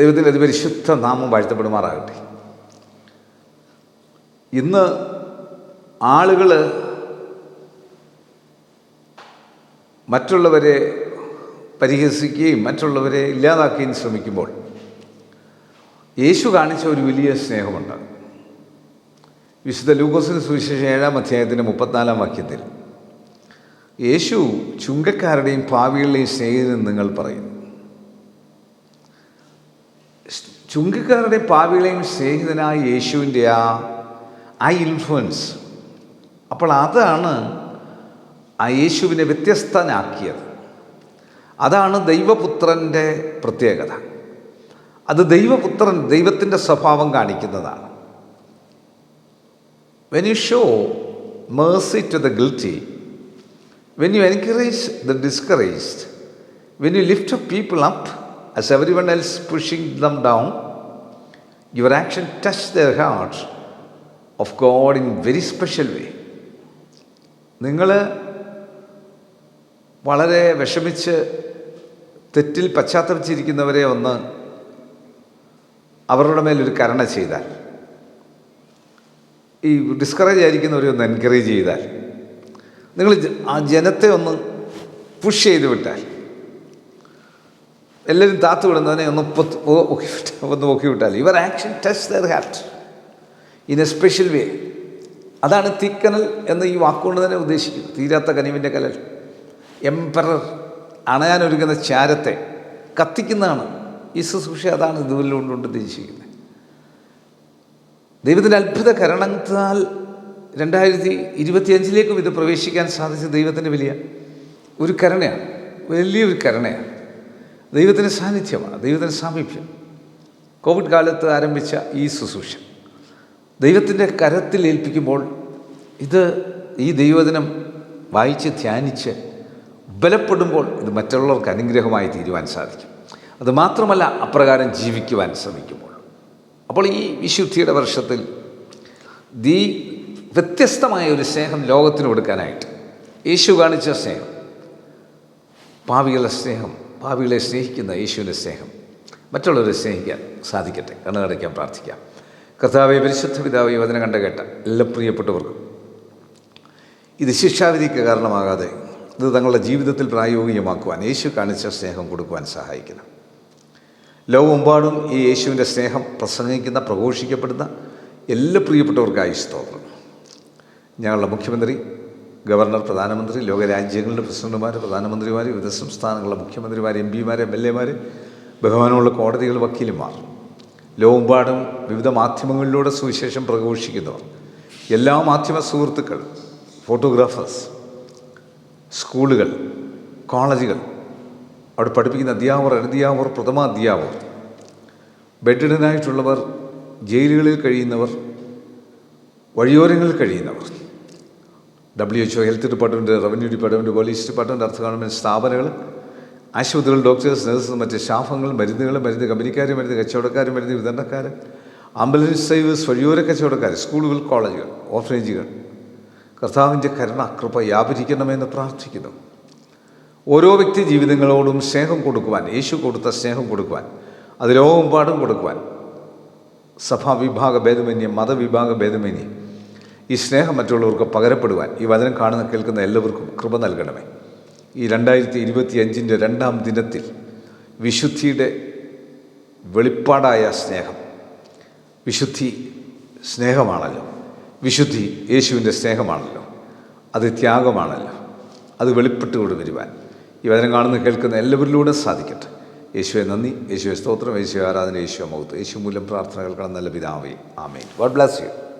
ദൈവത്തിന്റെ അതിപരിശുദ്ധ നാമം വാഴ്ത്തപ്പെടുമാറാകട്ടെ. ഇന്ന് ആളുകൾ മറ്റുള്ളവരെ പരിഹസിക്കുകയും മറ്റുള്ളവരെ ഇല്ലാതാക്കുകയും ശ്രമിക്കുമ്പോൾ യേശു കാണിച്ച ഒരു വലിയ സ്നേഹമുണ്ട്. വിശുദ്ധ ലൂക്കോസിന് സുവിശേഷം ഏഴാം അധ്യായത്തിന്റെ മുപ്പത്തിനാലാം വാക്യത്തിൽ യേശു ചുങ്കക്കാരുടെയും പാവികളുടെയും സ്നേഹിതൻ നിങ്ങൾ പറയുന്നു. ചുങ്കക്കാരുടെ പാവികളെയും സ്നേഹിതനായ യേശുവിന്റെ ആ ആ ഇൻഫ്ലുവൻസ് അപ്പോൾ അതാണ് ആ യേശുവിനെ വ്യത്യസ്തനാക്കിയത്. അതാണ് ദൈവപുത്രന്റെ പ്രത്യേകത. അത് ദൈവപുത്രൻ ദൈവത്തിന്റെ സ്വഭാവം കാണിക്കുന്നതാണ്. When you show mercy to the guilty when you encourage the discouraged when you lift people up as everyone else pushing them down, your action touched their heart of God in very special way. നിങ്ങൾ വളരെ വിഷമിച്ച് തെറ്റിൽ പശ്ചാത്തപിച്ചിരിക്കുന്നവരെ ഒന്ന് അവരുടെ മേലൊരു കരുണ ചെയ്താൽ ഈ discourage ആയിരിക്കുന്നവരെ ഒന്ന് എൻകറേജ് ചെയ്താൽ നിങ്ങൾ ആ ജനത്തെ ഒന്ന് പുഷ് ചെയ്ത് വിട്ടാൽ എല്ലാവരും താത്തു വിടുന്നതിനെ ഒന്ന് വിട്ടാൽ ഒന്ന് നോക്കി വിട്ടാൽ ഇവർ action touch their heart in a special way അതാണ് തിക്കനൽ എന്ന് ഈ വാക്കുകൊണ്ട് തന്നെ ഉദ്ദേശിക്കുന്നത്. തീരാത്ത കനിവിന്റെ കലൽ. എംപറർ അണയാനൊരുങ്ങുന്ന ചാരത്തെ കത്തിക്കുന്നതാണ്. ഈ ശുശ്രൂഷ അതാണ് ഇതുകൊണ്ടുകൊണ്ട് ഉദ്ദേശിക്കുന്നത്. ദൈവത്തിന്റെ അത്ഭുത കരണത്താൽ രണ്ടായിരത്തി ഇരുപത്തിയഞ്ചിലേക്കും ഇത് പ്രവേശിക്കാൻ സാധിച്ച ദൈവത്തിന്റെ വലിയ ഒരു കരുണയാണ്. വലിയൊരു കരുണയാണ്. ദൈവത്തിന്റെ സാന്നിധ്യമാണ് ദൈവത്തിന്റെ സാമീപ്യം. കോവിഡ് കാലത്ത് ആരംഭിച്ച ഈ ശുശ്രൂഷ ദൈവത്തിന്റെ കരത്തിൽ ഏൽപ്പിക്കുമ്പോൾ ഇത് ഈ ദൈവദിനം വായിച്ച് ധ്യാനിച്ച് ബലപ്പെടുമ്പോൾ ഇത് മറ്റുള്ളവർക്ക് അനുഗ്രഹമായി തീരുവാൻ സാധിക്കും. അത് മാത്രമല്ല അപ്രകാരം ജീവിക്കുവാൻ ശ്രമിക്കുമ്പോൾ. അപ്പോൾ ഈ വിശുദ്ധിയുടെ വർഷത്തിൽ ദീ വ്യത്യസ്തമായ ഒരു സ്നേഹം ലോകത്തിന് കൊടുക്കാനായിട്ട് യേശു കാണിച്ച സ്നേഹം പാവികളുടെ സ്നേഹം പാവികളെ സ്നേഹിക്കുന്ന യേശുവിന്റെ സ്നേഹം. മറ്റുള്ളവരെ സ്നേഹിക്കാൻ സാധിക്കട്ടെ. കണ്ണടയ്ക്കാൻ പ്രാർത്ഥിക്കാം. കർത്താവെ പരിശുദ്ധ പിതാവ് വചനം കണ്ട കേട്ട എല്ലാ പ്രിയപ്പെട്ടവർക്കും. ഇത് ശിക്ഷാവിധിക്ക് കാരണമാകാതെ ഇത് തങ്ങളുടെ ജീവിതത്തിൽ പ്രായോഗികമാക്കുവാൻ യേശു കാണിച്ച സ്നേഹം കൊടുക്കുവാൻ സഹായിക്കണം. ലോകമെമ്പാടും ഈ യേശുവിന്റെ സ്നേഹം പ്രസംഗിക്കുന്ന പ്രഘോഷിക്കപ്പെടുന്ന എല്ലാ പ്രിയപ്പെട്ടവർക്കായി സ്തോത്രം. ഞങ്ങളുടെ മുഖ്യമന്ത്രി ഗവർണർ പ്രധാനമന്ത്രി ലോകരാജ്യങ്ങളുടെ പ്രസിഡന്റുമാർ പ്രധാനമന്ത്രിമാർ വിവിധ സംസ്ഥാനങ്ങളിലെ മുഖ്യമന്ത്രിമാർ എം പിമാർ എം എൽ എമാർ ബഹുമാനമുള്ള കോടതികൾ വക്കീലുമാർ ലോകമെമ്പാടും വിവിധ മാധ്യമങ്ങളിലൂടെ സുവിശേഷം പ്രഘോഷിക്കുന്നവർ. എല്ലാ മാധ്യമ സുഹൃത്തുക്കൾ ഫോട്ടോഗ്രാഫേഴ്സ് സ്കൂളുകൾ കോളേജുകൾ അവിടെ പഠിപ്പിക്കുന്ന അധ്യാപകർ അനധ്യാപകർ പ്രഥമ അധ്യാപകർ ബെഡിഡനായിട്ടുള്ളവർ ജയിലുകളിൽ കഴിയുന്നവർ വഴിയോരങ്ങളിൽ കഴിയുന്നവർ. W H O health department revenue department police department അർത്ഥ ഗവൺമെന്റ് സ്ഥാപനങ്ങൾ ആശുപത്രികൾ ഡോക്ടേഴ്സ് നഴ്സസ് മറ്റ് സ്റ്റാഫുകൾ മരുന്നുകൾ മരുന്ന് കമ്പനിക്കാർ മരുന്ന് കച്ചവടക്കാർ മരുന്ന് വിതരണക്കാർ ആംബുലൻസ് സർവീസ് വഴിയോര കച്ചവടക്കാർ സ്കൂളുകൾ കോളേജുകൾ ഓർഫനേജുകൾ കർത്താവിന്റെ കരുണ കൃപ വ്യാപരിക്കണമെന്ന് പ്രാർത്ഥിക്കുന്നു. ഓരോ വ്യക്തി ജീവിതങ്ങളോടും സ്നേഹം കൊടുക്കുവാൻ യേശു കൊടുത്ത സ്നേഹം കൊടുക്കുവാൻ അത് ലോകമെമ്പാടും കൊടുക്കുവാൻ. സഭാവിഭാഗ ഭേദമന്യേ മതവിഭാഗ ഭേദമന്യേ ഈ സ്നേഹം മറ്റുള്ളവർക്ക് പകരപ്പെടുവാൻ ഈ വചനം കാണുന്ന കേൾക്കുന്ന എല്ലാവർക്കും കൃപ നൽകണമേ. ഈ രണ്ടായിരത്തി ഇരുപത്തി അഞ്ചിന്റെ രണ്ടാം ദിനത്തിൽ വിശുദ്ധിയുടെ വെളിപ്പാടായ സ്നേഹം. വിശുദ്ധി സ്നേഹമാണല്ലോ. വിശുദ്ധി യേശുവിന്റെ സ്നേഹമാണല്ലോ. അത് ത്യാഗമാണല്ലോ. അത് വെളിപ്പെട്ടുകൊണ്ട് വരുവാൻ ഈ വചനം കാണുന്ന കേൾക്കുന്ന എല്ലാവരിലൂടെ സാധിക്കട്ടെ. യേശുവെ നന്ദി. യേശുവെ സ്തോത്രം. യേശു ആരാധന. യേശു മൗത്ത് യേശു മൂലം പ്രാർത്ഥനകൾ നല്ല പിതാവേ. ആമേൻ. ഗോഡ് ബ്ലാസ് യു